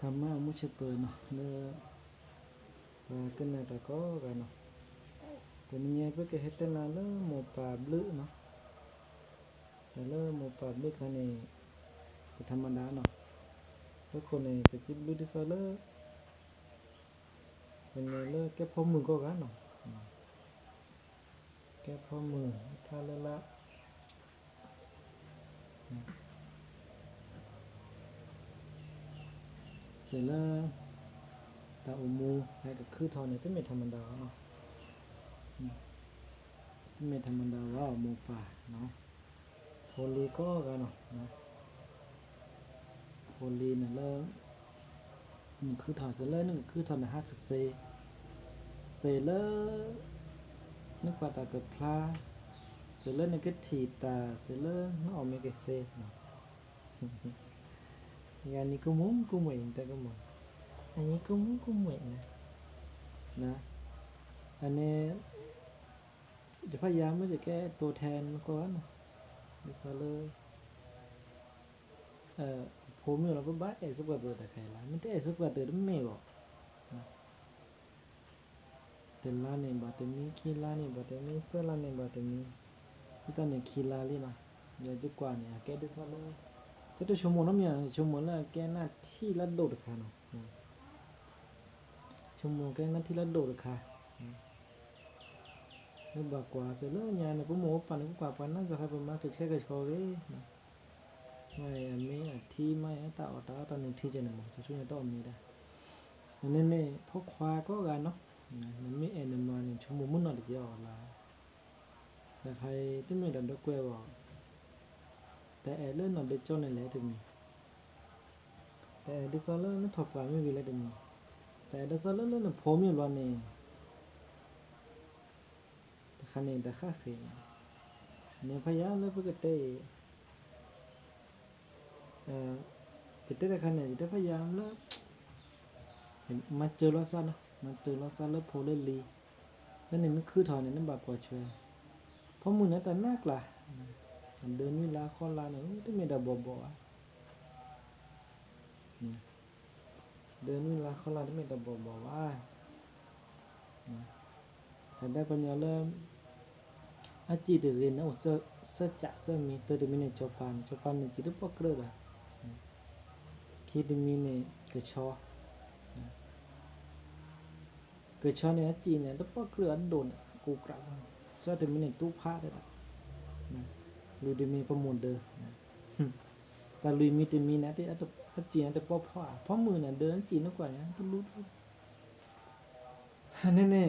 ธรรมะมุชเปิดเนาะเนอว่ากันนะตะก็กันเนาะแต่นี่ไงเพิ่นก็เฮ็ดแต่ละเลอหมู่ป่าบลึเนาะแต่ เลอหมู่ป่าบลึคันนี่ก็ธรรมดาเนาะทุกคนนี่ก็จิบลึดิซลเลอแกพอมือก็กันเนาะอืมแกพอมือถ้าละละเสร็จแล้วตาอุมูให้กับคือทอนเนี่ยที่ไม่ธรรมดานะอืมที่ไม่ธรรมดาว่าหมูป่าเนาะโพลีก็กันเนาะนะโพลีเนี่ยแล้วมันคือถอนเสร็จแล้วนึงคือถอนนะฮะคือเซเสร็จแล้วนึกว่าตาเกิดพลาเสร็จแล้วนึกก็ถีตาเสร็จแล้วนึกออกไม่เกิดเซเนาะ yani kumum kumui ta kumum ani kumum kumui na นะอันนี้จะพยายามไม่จะแก้ตัวแทนก่อนนะดิฟาเลยเอ่อผมอยู่แล้วก็บ้าเอสุกว่าตัวแต่ใครละไม่ได้เอสุกว่าตัวไม่บอกนะแต่ลาเนี่ยบาเตมีคีลาเนี่ยบาเตมีเซลาเนี่ยบาเตมีที่ตอนเนี่ยคีลาเลยนะอย่าจุกว่าเนี่ยแก้ดิฟาเลย thế tôi số 1 lắm nhỉ số 1 là cái là thi là đổ được khả nào. Ừ. Số 1 cái là thi là đổ được khả ừ. nó bà quả sẽ lớp nhà này cũng mua phần cũng quả phần nó giờ hai phần mang cái xe cái khó đấy ngày mấy à thi mai à tạo à, tạo tạo nên thi cho nó cho chúng ta mình đã nên này phó khoa có gà nó. Ừ, nó mới em mà, nên chúng muốn nó được giờ là là phải tính mình đặt được quê vào. วาก็กันเนาะมันไม่เอ็นมาเนี่ยชั่วโมงมุ่นนอนเดียวละแต่ใครที่ไม่ดันดกเกว่าแต่แอลนอดจนเลยถึงมีแต่เดซอลนทอปาไม่มีเลยถึงมีแต่เดซอลนนพอมีรอนนี่แต่คันนี้แต่ค่าเขยเนี่ยพยายามเลยเพื่อเตะเอ่อเตะแต่คันนแต่พยายามแล้วมาเจอลอซ่าเนะมาเจอลอซ่าแล้วโพเลลีแล้วนี่มันคือถอนนี่นั่นบากกว่าช่วยเพราะมึงนะแต่นักล่ะ เดินเวลาคอลาเนี่ยที่ไม่ได้บ่บ่อะนี่เดินเวลาคอลาที่ไม่ได้บ่บ่ว่าแต่ได้ปัญญาเริ่มอาจีเดเรนเอาเสเสจะเสมีเตอร์มิเนจอปานจอปานเนี่ยจิตปอกเรอคิดมีเนี่ยกระชอกิดชอเนี่ยจีเนี่ยตปอกเรือโดนกูกลับเสเตอร์มิเนตู้ผ้าได้ละ lui de mi pamun de ta lui mi te mi na te at at chi at po pho pho mu na de chi nó quả ya tu lu ne ne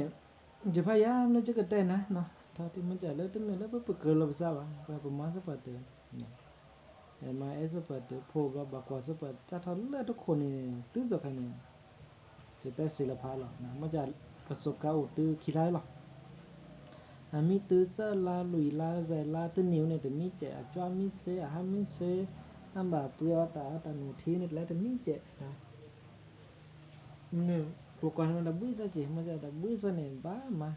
je pha ya le je ka te na no ta ti mun ja le te me le pa pa ke lo sa ba pa pa ma sa pa te e ma e sa pa te pho ba ba kwa sa pa ta tha le to khon ni tu zo kha ni je te si la pha lo na ma ja ประสบการณ์ตื้อขี้ร้ายหรอ à mi tư sa la, lùi la dài la, tư nhiều này thì mi trẻ à, cho mi xe à ham mi xe ham bà bữa ta ta nụ thi này lại thì mi trẻ à. Nè cuộc quan nó đã bước ra chỉ mà đã bước ra này bá mà.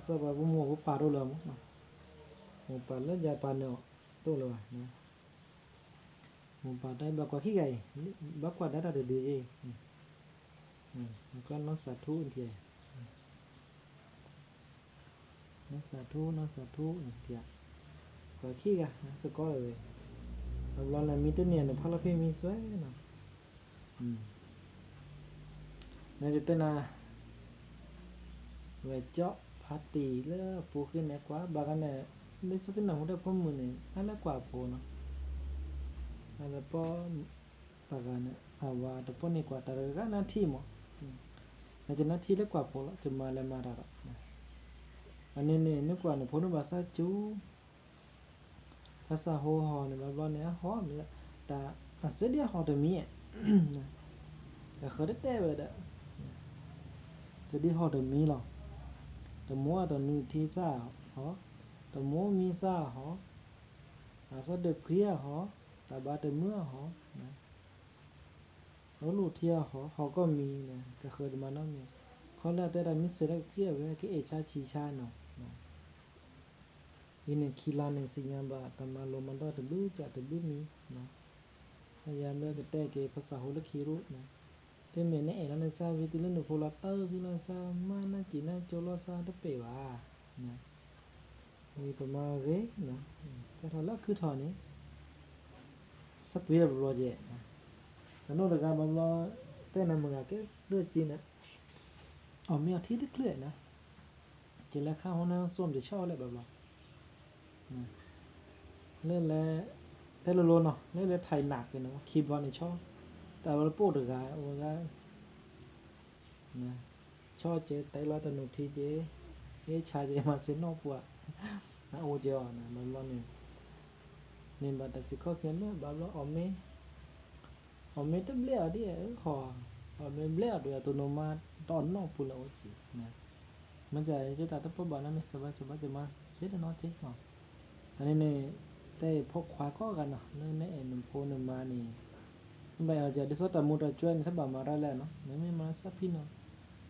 Sao bà bố mua bố bà đâu làm mà. Một bà lớn dài bà nữa tôi rồi nè. Một bà đây bà qua khi gầy. Bác qua đã đạt được điều gì? Ừ. Ừ, con nó xả thu thì นะสาธุนะสาธุเนี่ยเดียวก็ขี้กะนะสกอเลยเราลองแล้วมีตัวเนี่ยเนี่ยพอเราพิ่มีสวยเนาะอืมนั่นจะเป็นนะเวจาะพัตตีแล้วปูขึ้นเนี่ยกว่าบางกันเนี่ยในสุดที่หนังได้พ่อมือเนี่ยอะไรกว่าปูเนาะอะไรป้อตากันเนี่ยอาว่าแต่ป้อนี่กว่าตากันหน้าที่มั้งแต่จะหน้าที่เล็กกว่าปูละจะมาแล้วมาได้ละนะ ane ne ne kwa ne phono ba sa chu phasa ho ho ne ba ba ne ho mi ta a se dia ho de mi da khode te ba da se dia ho de mi lo de mo da nu thi sa ho de mo mi sa ho a sa de phria ho ta ba de mưa ho na လို့လို့ထရဟောဟောก็มีนะก็เคยมาเนาะมีเขาแล้วแต่ได้มิเสร็จแล้วเครียดเว้ยก็เอชาชีชาเนาะ ine khila ne sinyamba tama lo manda de lu ja de lu mi no พยายามเลิกกระแตเกภาษาโหละคีรุนะเตเมเนเอแล้วในซาวิติลนุโพลาเตอร์คือลาซามาน ဒီနေ့ခီလာနေစီယံဘာတမလိုမန္တတလူကြတလူမီနော်အရာမဲ့တဲ့ကေဖစာဟိုလခီရုနော်တင်မင်းနဲ့အဲ့ဒါနဲ့စာဝီတီလနဖိုလာတောက်ဘူးလားစာမနာကျင်နာကျော်လာစာတပေပါနော်ဒီပမာရေနော်ကျတော်လာခုထော်နေစပ်ပြီးရဘလော့ကျဲနော်တော့ကဘလော့တဲ့နမငါကဲတို့ကျင်းနေအော်မြော်ထီးတကလေနော်ကျလက်ခါဟောင်းဆောမ်တချောက်လဲဘလော့ เล่นแล้วแต่ละโลเนาะนี่เลยไทยหนักเลยเนาะคีย์บอร์ดนี่อแต่ว่าโปรดกาโอ้กานะชอเจแต่ละตนุทีเจเอชาเจมาเซนอปัวนะโอเจอนะมันว่านี่นี่บัดสิข้อเสียนเนอะบาลออเมออเมตเบลอดิเออขอออเมเบลอด้วยตัวโนมาตอนนอกปุละโอจินะมันจะจะตัดตัวบานะนี่สบายสบายจะมาเสร็จเนาะเจ๊เนาตั้งในเอ็นโนมานี่ไม่เอาจะดิสตามุดจวนถ้าบามาเนาะไม่ไม่มาสักพี่เนาะเกโพซาขึ้นนาะเกเคนะมาที่อ๋อที่อ๋อลูกหมอ nane ne tai phok khwa kho ga no nane ne e num pho num ma ni ba ya ja diso ta mu ta chwa ni thaba ma ra la no ne me ma sa phi no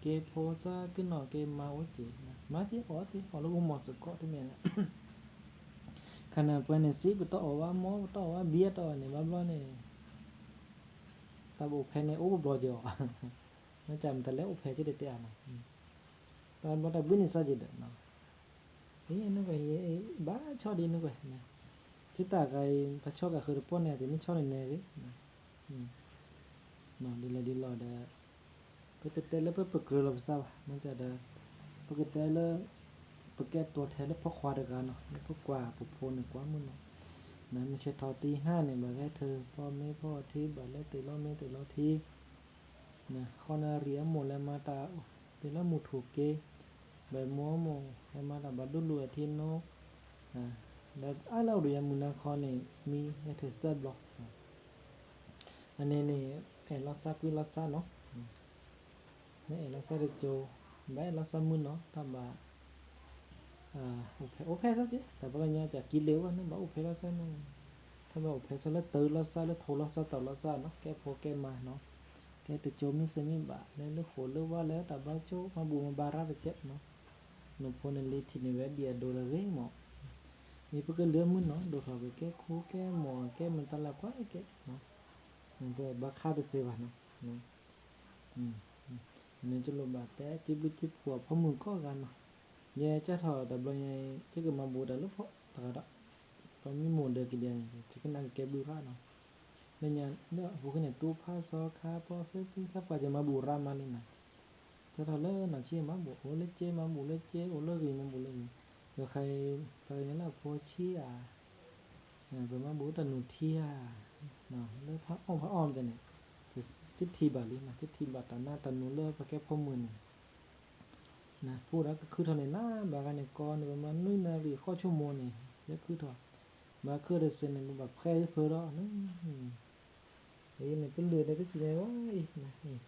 ke pho sa ke no ke ma wo ti na ma ti o ti o lo mo so ko ti me na kana pa ne si bu to wa mo to wa bi to ne ba ba ne ta bu phe ne o bo jo na cham ta le o phe che de te ana ta ba ta bu ni sa je de na เอ้บ้าชอบดีนึกว่านะที่ตากไอ้พระชอบกับคือป้อนเนี่ยแต่ไม่ชอบในเว้ยอืมนอนดีเละดีรอดาเพื่อเตะแล้วเพื่อกเรือเราทราบมันจะได้ปกติแล้วปกแกตัวแทนแล้วพอควาดกันเนาะพอกว่าปุโพนกว่ามึงเนาะนะไม่ใช่ทอตีห้าเนี่ยแบบให้เธอพ่อแม่พ่อที่บัดแล้วตีล้อแม่ตีล้อที่นะข้อนาเรียหมดแล้วมาตาตีล้อหมูถูกเก ใบมัวโมแล้วมาตาบัดดุลัวที่นกนะ dat ala du ya muna khone mi ya the sa block ane ne e la sa kwi la sa no ne e la sa de jo ba la sa mun no ta ba à o phe o phe sa chứ ta ba nya cha ki lew no ba o phe la sa no ta ba o phe sa la tu la sa la tho la sa ta la sa no ke pho ke ma no ke te jo mi se mi ba le lu ho lu wa le ta ba jo ma bu ma ba ra de che no no pho ne le thi ne we dia do la re mo นี่พวกเรื่องมันเนาะดูเขาไปแก้คู่แก้หมอแก้มันตลาดกว่าแก้เนาะมันก็บักค่าไปเสียวันเนาะอืมอืมนนี้จะลบาดแต่จิบจิบหัวพมือก็กันเนาะเนี่ยจะถอดดับเลยจะเก็มาบูดแล้วพราะตะกะตอนมีหมูเดินกินเดียจะก็นั่งแก้บูร่าเนาะเนี่ยเนี่ยพวกเนี่ยตู้ผ้าซอคาพอเสื้อพี่ซับกว่าจะมาบูร่ามานะจะถอดเลยหน่ะ เชี่ยมาบูโอเลเจมาบูเลเจโอเลกีมาบูเลกี rồi khai khai nhớ là phố chi à rồi mà bố tần nụ thi à nó lớp phát ôm phát ôm cái này thì chết thi bà lý là chết thi bà tần na tần nụ lớp và cái phong mười này nè phụ đó cứ thằng này na bà cái này con rồi mà nuôi na vì khó cho mùa này sẽ cứ thôi mà cứ được xem này bà khai phơi đó nó đấy này cái lừa đây cái gì này quá này mà chia khai cái gì nó từ mi đây từ lớp đồ đỏ khó nào ขึ้นน้องบ่าหมูป่าด้วยนะหมูป่าแต่ว่ายี่ไม่เอฉีไปผู้ดัวเทบุตมาไปอีประชีน้ำรดนะแล้วมาไปสิยขี้ไลสิยอามุมาถ้าบ้านนั้นตะ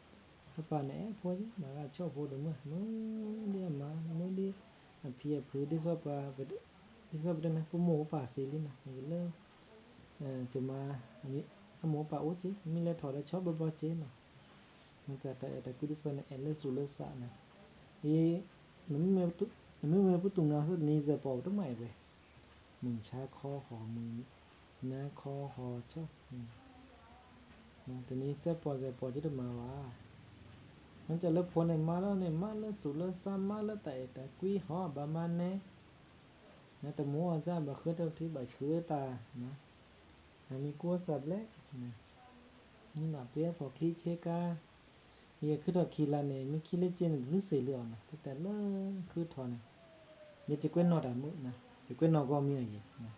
kapane phoje maga cho phodu ma no dia ma no di pia phu di so pa di so pa na pumo pa se li na le cuma ami amo pa o che mi le tho le cho bo bo che na ma cha ta ta ku di so na ele su le sa na e no mi me tu no mi me pu tu na so ni ze po tu mai be mun cha kho ho mun na kho ho cho 嗯，等你再播再播，你都忙完。 มันจะเลิกพลในมาแล้วเนี่ยมาแล้วสุดแล้วซ้ำมาแล้วแต่แต่กุ้ยหอบามันเนี่ยนะแต่มัวจ้าบะคือเท่าที่บะเชื้อตานะมีกลัวสับเล็กนะนี่หมาเปียพอคลีเชกาเฮียคือดอกคีลาเนี่ยมีคีเลเจนรู้สึกเรื่องนะแต่แต่เลิกคือทอนะเนี่ยจะเว้นนอดามุนะจะเว้นนอก็มีอะไรนะ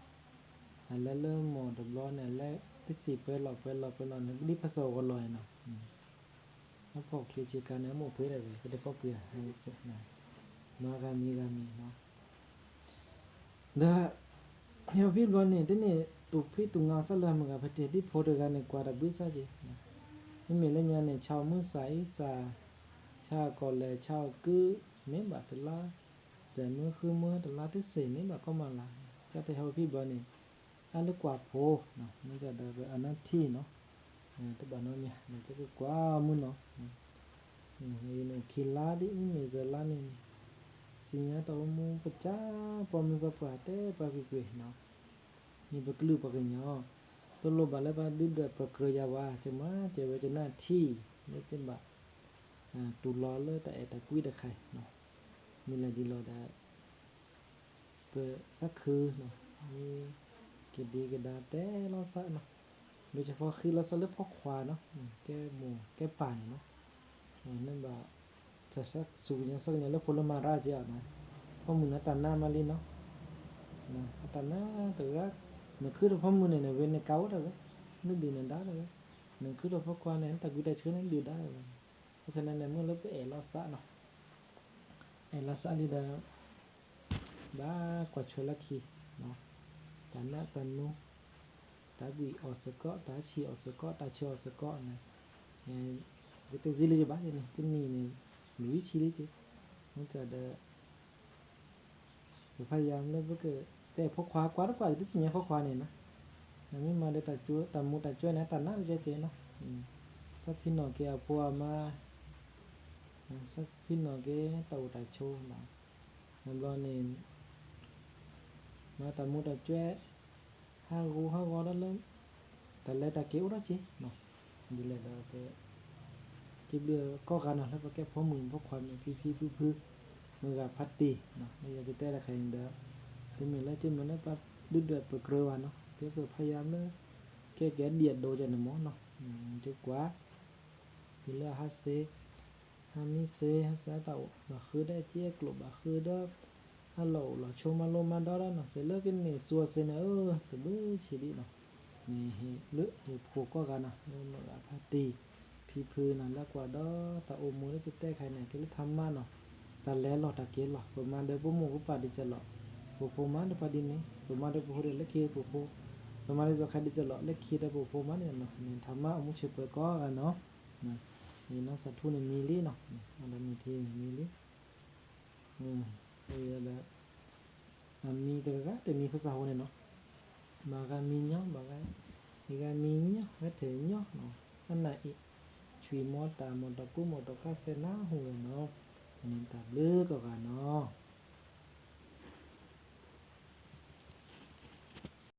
แล้วเริ่มหมดดับร้อนเนี่ยแล้วที่สี่เปิดหลอกเปิดหลอกเปิดหลอกเนี่ยรีบผสมกันเลยเนาะ နောက်ပေါက်ခေချေကန်နမို့ဖေးတယ်ပဲဒီပေါက်ပြဟဲ့နာမာဂမီဂမီနော်ဒါညောဖိလောနေတဲ့နေ့သူဖိသူငါဆက်လာမှာဖတဲ့ဒီဖိုတကနေကွာတပိစားကြီးနော်မိမိလည်းညနေ6မှုဆိုင်စာ6ကောလေ6ကူမင်းပါတလားဇမခုမတလားတစိမင်းပါကမလာကြတဲ့ဟောဖိဘောနေအလကွာဖိုနော်မကြတဲ့အနတ်သီနော် ta la ti se ne ba ko ma la cha te ho phi ba ni a lu kwa pho no ni ja da ba anan thi no te ba no nya ne te ku kwa mu no ni no ki la di mi me ze la ni si nya to mu pa cha po mi pa pa te pa pi pi no ni ba klu pa ka nya to lo ba le ba du da pa kro ya wa che ma che ba che na thi ne che ba à tu lo le ta e ta quy da khai no ni la di lo da pe sa khư no ni ke di ke da te lo sa no โดยเฉพาะคือเราสลับพอกควาเนาะแก้หมูแก้ป่านเนาะนั่นแบบจะสักสูงยังสักยังแล้วพลมาราชอะนะพราะมึงนะตันหน้ามาลีเนาะนะตันหน้าแต่ว่าเนี่ยคือเราพ่อมึงเนี่ยเว้นในเก้าเลยนึกดีนั่นได้เลยนึ่งคือเราพอกควาเนี่ยแต่กูได้ชื่อนั้นดีได้เลยเพราะฉะนั้นเนี่ยเมื่อเราไปเอลซะเนาะเอลซะลีดาบ้ากว่าชลคีเนาะตันหน้าตันนู้ ta bị ở sơ cọ ta chỉ ở sơ cọ ta chưa ở sơ cọ này cái cái gì lấy bác này cái mì này núi chi lấy chứ nó chờ đợi พยายามเลยก็แต่พกควากว่ากว่าที่สิ่งพกควาเนี่ยนะไม่มาได้ตัดจุตัดมูตัดจ้วยนะตัดหน้าจะเจนะสักพี่น้องแกเอาปัวมาสักพี่น้องแกเต่าตัดโชว์นะน้ำร้อนเนี่ยมาตัดมูตัดจ้วย ha gu ha go da lem ta le ta ke ura chi no di le da pe ki bia ko ga na la pa ke pho mừng pho kwan pi pi pu pu mu ga phat ti no ni ya te la khain da te mi la ti mo na pa du du pe kro wa no ke pe pha yam na ke ke dia do ja na mo no ju quá thì là ha se ha mi se ha sa tao ba khứ ฮัลโหลเราชมาลมาดอร์นะเสลิกนี่สัวเซนเออตบชีดีเนาะนี่เฮลึเฮผูกก็กันนะเมื่อพาตีพีพืนนั่นแล้วกว่าดอตาโอมูแล้วจะแต้ใครเนี่ยก็เลยทำมาเนาะตาแล้วหลอตาเกลหลอกประมาณเดี๋ยวพวกมูก็ปัดดิจะหลอกพวกพมาเดี๋ยวปัดดินนี่ปรมาณเดี๋ยวพวเดียวเล็กเคียพวกพวกประมาณเดี๋ยวใครดิจะหลอกเล็กเคียแต่พวกพมาเนี่ยเนาะเนี่ยทำมาเอามเชเปอร์ก็กันเนาะนี่น้องสัตว์ทุ่นมีลี่เนาะอันนั้นมีทีมีลี่อืม အဲလာအမီတကတမီဖစာဟိုနေနော်မာဂမီညောမာဂဒီဂမီညောဝထေညောနော်အနာဤချွေမောတာမောတကူမောတကဆေနာဟိုနော်အနင်တာလေကောကနော်